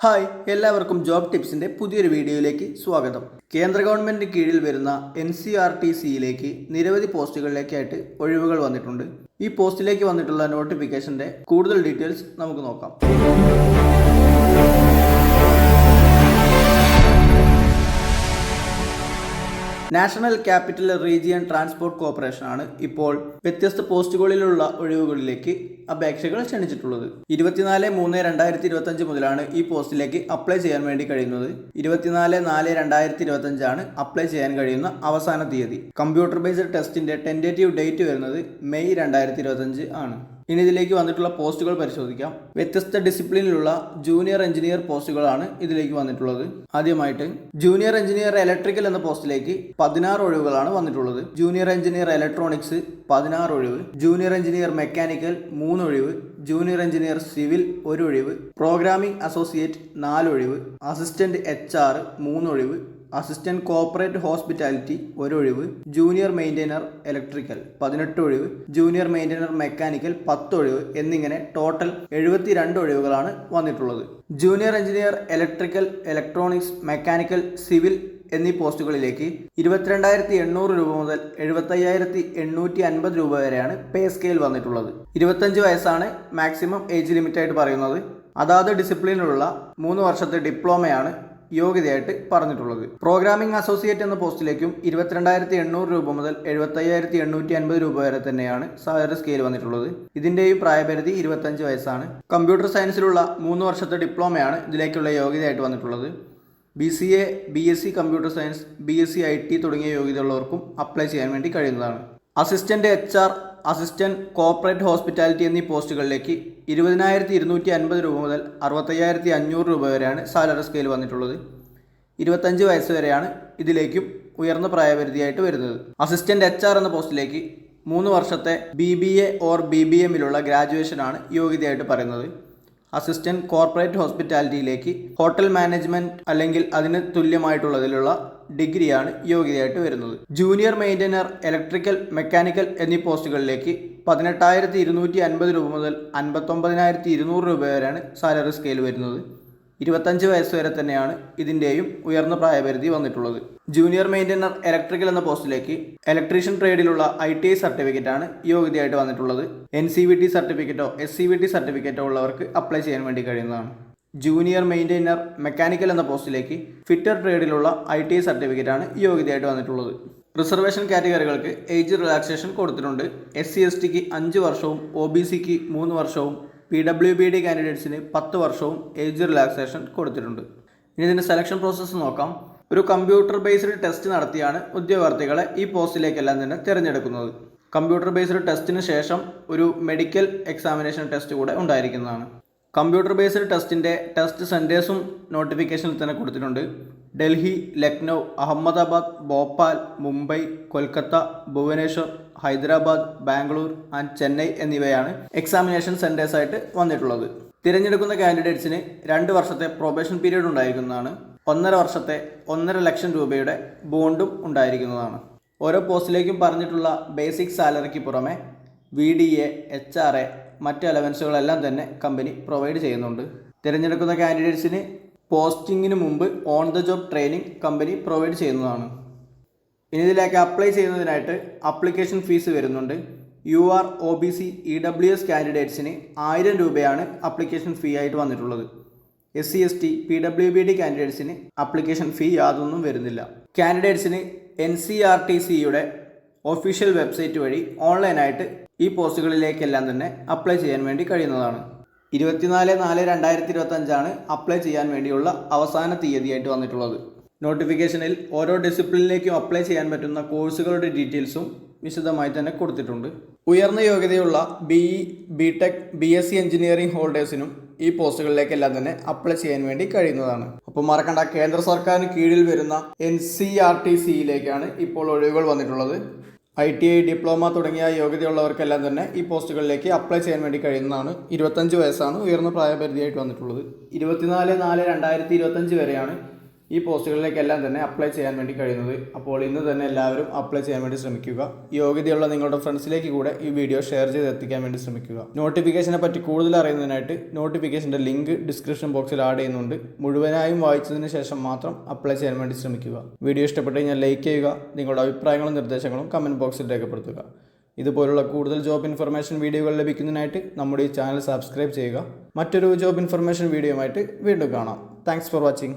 Hi എല്ലാവർക്കും job ടിപ്സിന്റെ പുതിയൊരു വീഡിയോയിലേക്ക് സ്വാഗതം. കേന്ദ്ര ഗവൺമെന്റിന് കീഴിൽ വരുന്ന എൻ സി ആർ ടി സിയിലേക്ക് നിരവധി പോസ്റ്റുകളിലേക്കായിട്ട് ഒഴിവുകൾ വന്നിട്ടുണ്ട്. ഈ പോസ്റ്റിലേക്ക് വന്നിട്ടുള്ള നോട്ടിഫിക്കേഷന്റെ കൂടുതൽ ഡീറ്റെയിൽസ് നമുക്ക് നോക്കാം. National capital region transport corporation ആണ് ഇപ്പോൾ വ്യത്യസ്ത പോസ്റ്റുകളിലുള്ള ഒഴിവുകളിലേക്ക് അപേക്ഷകൾ ക്ഷണിച്ചിട്ടുള്ളത്. ഇരുപത്തിനാല് മൂന്ന് രണ്ടായിരത്തി ഇരുപത്തഞ്ച് മുതലാണ് ഈ പോസ്റ്റിലേക്ക് അപ്ലൈ ചെയ്യാൻ വേണ്ടി കഴിയുന്നത്. ഇരുപത്തിനാല് നാല് രണ്ടായിരത്തി ഇരുപത്തഞ്ചാണ് അപ്ലൈ ചെയ്യാൻ കഴിയുന്ന അവസാന തീയതി. കമ്പ്യൂട്ടർ ബേസ്ഡ് ടെസ്റ്റിന്റെ ടെന്റേറ്റീവ് ഡേറ്റ് വരുന്നത് മെയ് രണ്ടായിരത്തി ഇരുപത്തഞ്ച് ആണ്. ഇനി ഇതിലേക്ക് വന്നിട്ടുള്ള പോസ്റ്റുകൾ പരിശോധിക്കാം. വ്യത്യസ്ത ഡിസിപ്ലിനിലുള്ള ജൂനിയർ എഞ്ചിനീയർ പോസ്റ്റുകളാണ് ഇതിലേക്ക് വന്നിട്ടുള്ളത്. ആദ്യമായിട്ട് ജൂനിയർ എഞ്ചിനീയർ ഇലക്ട്രിക്കൽ എന്ന പോസ്റ്റിലേക്ക് പതിനാറ് ഒഴിവുകളാണ് വന്നിട്ടുള്ളത്. ജൂനിയർ എഞ്ചിനീയർ ഇലക്ട്രോണിക്സ് പതിനാറ് ഒഴിവ് ജൂനിയർ എഞ്ചിനീയർ മെക്കാനിക്കൽ മൂന്ന് ഒഴിവ് ജൂനിയർ എഞ്ചിനീയർ സിവിൽ ഒരു ഒഴിവ് പ്രോഗ്രാമിംഗ് അസോസിയേറ്റ് നാലൊഴിവ് അസിസ്റ്റന്റ് എച്ച് ആർ മൂന്ന് ഒഴിവ് അസിസ്റ്റന്റ് കോർപ്പറേറ്റ് ഹോസ്പിറ്റാലിറ്റി ഒരൊഴിവ് ജൂനിയർ മെയിന്റൈനർ ഇലക്ട്രിക്കൽ പതിനെട്ട് ഒഴിവ് ജൂനിയർ മെയിന്റൈനർ മെക്കാനിക്കൽ പത്ത് ഒഴിവ് എന്നിങ്ങനെ ടോട്ടൽ എഴുപത്തിരണ്ട് ഒഴിവുകളാണ് വന്നിട്ടുള്ളത്. Junior engineer electrical electronics mechanical civil എന്നീ പോസ്റ്റുകളിലേക്ക് ഇരുപത്തിരണ്ടായിരത്തി എണ്ണൂറ് രൂപ മുതൽ എഴുപത്തയ്യായിരത്തി എണ്ണൂറ്റി അൻപത് രൂപ വരെയാണ് പേ സ്കെയിൽ വന്നിട്ടുള്ളത്. ഇരുപത്തഞ്ച് വയസ്സാണ് മാക്സിമം ഏജ് ലിമിറ്റായിട്ട് പറയുന്നത്. അതാത് ഡിസിപ്ലിനിലുള്ള മൂന്ന് വർഷത്തെ ഡിപ്ലോമയാണ് യോഗ്യതയായിട്ട് പറഞ്ഞിട്ടുള്ളത്. പ്രോഗ്രാമിംഗ് അസോസിയേറ്റ് എന്ന പോസ്റ്റിലേക്കും ഇരുപത്തിരണ്ടായിരത്തി എണ്ണൂറ് രൂപ മുതൽ എഴുപത്തയ്യായിരത്തി എണ്ണൂറ്റി അൻപത് രൂപ വരെ തന്നെയാണ് സാലറി സ്കെയിൽ വന്നിട്ടുള്ളത്. ഇതിന്റെയും പ്രായപരിധി ഇരുപത്തഞ്ച് വയസ്സാണ്. കമ്പ്യൂട്ടർ സയൻസിലുള്ള മൂന്ന് വർഷത്തെ ഡിപ്ലോമയാണ് ഇതിലേക്കുള്ള യോഗ്യതയായിട്ട് വന്നിട്ടുള്ളത്. B C A B S C computer science B S C I T തുടങ്ങിയ യോഗ്യതയുള്ളവർക്കും അപ്ലൈ ചെയ്യാൻ വേണ്ടി കഴിയുന്നതാണ്. Assistant H R assistant corporate hospitality എന്നീ പോസ്റ്റുകളിലേക്ക് ഇരുപതിനായിരത്തി ഇരുന്നൂറ്റി അൻപത് രൂപ മുതൽ അറുപത്തയ്യായിരത്തി അഞ്ഞൂറ് രൂപ വരെയാണ് സാലറി സ്കെയിൽ വന്നിട്ടുള്ളത്. ഇരുപത്തഞ്ച് വയസ്സ് വരെയാണ് ഇതിലേക്കും ഉയർന്ന പ്രായപരിധിയായിട്ട് വരുന്നത്. അസിസ്റ്റന്റ് എച്ച് ആർ എന്ന പോസ്റ്റിലേക്ക് മൂന്ന് വർഷത്തെ B B A or B B എമ്മിലുള്ള ഗ്രാജുവേഷനാണ് യോഗ്യതയായിട്ട് പറയുന്നത്. അസിസ്റ്റന്റ് കോർപ്പറേറ്റ് ഹോസ്പിറ്റാലിറ്റിയിലേക്ക് ഹോട്ടൽ മാനേജ്മെന്റ് അല്ലെങ്കിൽ അതിന് തുല്യമായിട്ടുള്ളതിലുള്ള ഡിഗ്രിയാണ് യോഗ്യതയായിട്ട് വരുന്നത്. ജൂനിയർ മെയിന്റനർ ഇലക്ട്രിക്കൽ മെക്കാനിക്കൽ എന്നീ പോസ്റ്റുകളിലേക്ക് പതിനെട്ടായിരത്തി ഇരുന്നൂറ്റി അൻപത് രൂപ മുതൽ അൻപത്തൊമ്പതിനായിരത്തി ഇരുന്നൂറ് രൂപ വരെയാണ് സാലറി സ്കെയിൽ വരുന്നത്. ഇരുപത്തഞ്ച് വയസ്സ് വരെ തന്നെയാണ് ഇതിന്റെയും ഉയർന്ന പ്രായപരിധി വന്നിട്ടുള്ളത്. ജൂനിയർ മെയിന്റൈനർ ഇലക്ട്രിക്കൽ എന്ന പോസ്റ്റിലേക്ക് ഇലക്ട്രീഷ്യൻ ട്രേഡിലുള്ള ഐ ടി ഐ സർട്ടിഫിക്കറ്റാണ് യോഗ്യതയായിട്ട് വന്നിട്ടുള്ളത്. എൻ സി വി ടി സർട്ടിഫിക്കറ്റോ എസ് സി വി ടി സർട്ടിഫിക്കറ്റോ ഉള്ളവർക്ക് അപ്ലൈ ചെയ്യാൻ വേണ്ടി കഴിയുന്നതാണ്. ജൂനിയർ മെയിന്റൈനർ മെക്കാനിക്കൽ എന്ന പോസ്റ്റിലേക്ക് ഫിറ്റർ ട്രേഡിലുള്ള ഐ ടി ഐ സർട്ടിഫിക്കറ്റാണ് യോഗ്യതയായിട്ട് വന്നിട്ടുള്ളത്. റിസർവേഷൻ കാറ്റഗറികൾക്ക് ഏജ് റിലാക്സേഷൻ കൊടുത്തിട്ടുണ്ട്. എസ് സി എസ് ടിക്ക് അഞ്ച് വർഷവും ഒ ബി സിക്ക് മൂന്ന് വർഷവും പി ഡബ്ല്യു ബി ഡി കാൻഡിഡേറ്റ്സിന് പത്ത് വർഷവും ഏജ് റിലാക്സേഷൻ കൊടുത്തിട്ടുണ്ട്. ഇനി ഇതിന്റെ സെലക്ഷൻ പ്രോസസ്സ് നോക്കാം. ഒരു കമ്പ്യൂട്ടർ ബേസ്ഡ് ടെസ്റ്റ് നടത്തിയാണ് ഉദ്യോഗാർത്ഥികളെ ഈ പോസ്റ്റിലേക്കെല്ലാം തന്നെ തിരഞ്ഞെടുക്കുന്നത്. കമ്പ്യൂട്ടർ ബേസ്ഡ് ടെസ്റ്റിന് ശേഷം ഒരു മെഡിക്കൽ എക്സാമിനേഷൻ ടെസ്റ്റ് കൂടെ ഉണ്ടായിരിക്കുന്നതാണ്. കമ്പ്യൂട്ടർ ബേസ്ഡ് ടെസ്റ്റിന്റെ ടെസ്റ്റ് സെന്റേഴ്സും നോട്ടിഫിക്കേഷനിൽ തന്നെ കൊടുത്തിട്ടുണ്ട്. ഡൽഹി ലക്നൗ അഹമ്മദാബാദ് ഭോപ്പാൽ മുംബൈ കൊൽക്കത്ത ഭുവനേശ്വർ ഹൈദരാബാദ് ബാംഗ്ലൂർ ആൻഡ് ചെന്നൈ എന്നിവയാണ് എക്സാമിനേഷൻ സെന്റേഴ്സ് ആയിട്ട് വന്നിട്ടുള്ളത്. തിരഞ്ഞെടുക്കുന്ന കാൻഡിഡേറ്റ്സിന് രണ്ട് വർഷത്തെ പ്രൊബേഷൻ പീരീഡ് ഉണ്ടായിരിക്കുന്നതാണ്. ഒന്നര വർഷത്തെ ഒന്നര ലക്ഷം രൂപയുടെ ബോണ്ടും ഉണ്ടായിരിക്കുന്നതാണ്. ഓരോ പോസ്റ്റിലേക്കും പറഞ്ഞിട്ടുള്ള ബേസിക് സാലറിക്ക് പുറമെ V D A H R A മറ്റ് അലവൻസുകളെല്ലാം തന്നെ കമ്പനി പ്രൊവൈഡ് ചെയ്യുന്നുണ്ട്. തിരഞ്ഞെടുക്കുന്ന കാൻഡിഡേറ്റ്സിന് പോസ്റ്റിങ്ങിന് മുമ്പ് on the job training company provide ചെയ്യുന്നതാണ്. ഇനി ഇതിലേക്ക് അപ്ലൈ ചെയ്യുന്നതിനായിട്ട് അപ്ലിക്കേഷൻ ഫീസ് വരുന്നുണ്ട്. U R O B C E W S കാൻഡിഡേറ്റ്സിന് ആയിരം രൂപയാണ് അപ്ലിക്കേഷൻ ഫീ ആയിട്ട് വന്നിട്ടുള്ളത്. S C S T P W B D കാൻഡിഡേറ്റ്സിന് application fee യാതൊന്നും വരുന്നില്ല. കാൻഡിഡേറ്റ്സിന് എൻ സി ആർ ടി സിയുടെ ഒഫീഷ്യൽ വെബ്സൈറ്റ് വഴി ഓൺലൈനായിട്ട് ഈ പോസ്റ്റുകളിലേക്കെല്ലാം തന്നെ അപ്ലൈ ചെയ്യാൻ വേണ്ടി കഴിയുന്നതാണ്. ഇരുപത്തിനാല് നാല് രണ്ടായിരത്തി ഇരുപത്തഞ്ചാണ് അപ്ലൈ ചെയ്യാൻ വേണ്ടിയുള്ള അവസാന തീയതിയായിട്ട് വന്നിട്ടുള്ളത്. നോട്ടിഫിക്കേഷനിൽ ഓരോ ഡിസിപ്ലിനിലേക്കും അപ്ലൈ ചെയ്യാൻ പറ്റുന്ന കോഴ്സുകളുടെ ഡീറ്റെയിൽസും വിശദമായി തന്നെ കൊടുത്തിട്ടുണ്ട്. ഉയർന്ന യോഗ്യതയുള്ള B E B tech B S C engineering ഹോൾഡേഴ്സിനും ഈ പോസ്റ്റുകളിലേക്കെല്ലാം തന്നെ അപ്ലൈ ചെയ്യാൻ വേണ്ടി കഴിയുന്നതാണ്. അപ്പോൾ മറക്കണ്ട കേന്ദ്ര സർക്കാരിന് കീഴിൽ വരുന്ന എൻ സി ആർ ടി സിയിലേക്കാണ് ഇപ്പോൾ ഒഴിവുകൾ വന്നിട്ടുള്ളത്. ഐ ടി ഐ ഡിപ്ലോമ തുടങ്ങിയ യോഗ്യതയുള്ളവർക്കെല്ലാം തന്നെ ഈ പോസ്റ്റുകളിലേക്ക് അപ്ലൈ ചെയ്യാൻ വേണ്ടി കഴിയുന്നതാണ്. ഇരുപത്തഞ്ച് വയസ്സാണ് ഉയർന്ന പ്രായപരിധിയായിട്ട് വന്നിട്ടുള്ളത്. ഇരുപത്തിനാല് നാല് രണ്ടായിരത്തി ഇരുപത്തഞ്ച് വരെയാണ് ഈ പോസ്റ്റുകളിലേക്കെല്ലാം തന്നെ അപ്ലൈ ചെയ്യാൻ വേണ്ടി കഴിയുന്നത്. അപ്പോൾ ഇന്ന് തന്നെ എല്ലാവരും അപ്ലൈ ചെയ്യാൻ വേണ്ടി ശ്രമിക്കുക. യോഗ്യതയുള്ള നിങ്ങളുടെ ഫ്രണ്ട്സിലേക്ക് കൂടെ ഈ വീഡിയോ ഷെയർ ചെയ്ത് എത്തിക്കാൻ വേണ്ടി ശ്രമിക്കുക. നോട്ടിഫിക്കേഷനെ പറ്റി കൂടുതൽ അറിയുന്നതിനായിട്ട് നോട്ടിഫിക്കേഷന്റെ ലിങ്ക് ഡിസ്ക്രിപ്ഷൻ ബോക്സിൽ ആഡ് ചെയ്യുന്നുണ്ട്. മുഴുവനായും വായിച്ചതിന് ശേഷം മാത്രം അപ്ലൈ ചെയ്യാൻ വേണ്ടി ശ്രമിക്കുക. വീഡിയോ ഇഷ്ടപ്പെട്ട് കഴിഞ്ഞാൽ ലൈക്ക് ചെയ്യുക നിങ്ങളുടെ അഭിപ്രായങ്ങളും നിർദ്ദേശങ്ങളും കമന്റ് ബോക്സിൽ രേഖപ്പെടുത്തുക. ഇതുപോലുള്ള കൂടുതൽ ജോബ് ഇൻഫർമേഷൻ വീഡിയോകൾ ലഭിക്കുന്നതിനായിട്ട് നമ്മുടെ ഈ ചാനൽ സബ്സ്ക്രൈബ് ചെയ്യുക. മറ്റൊരു ജോബ് ഇൻഫർമേഷൻ വീഡിയോയുമായിട്ട് വീണ്ടും കാണാം. Thanks for watching.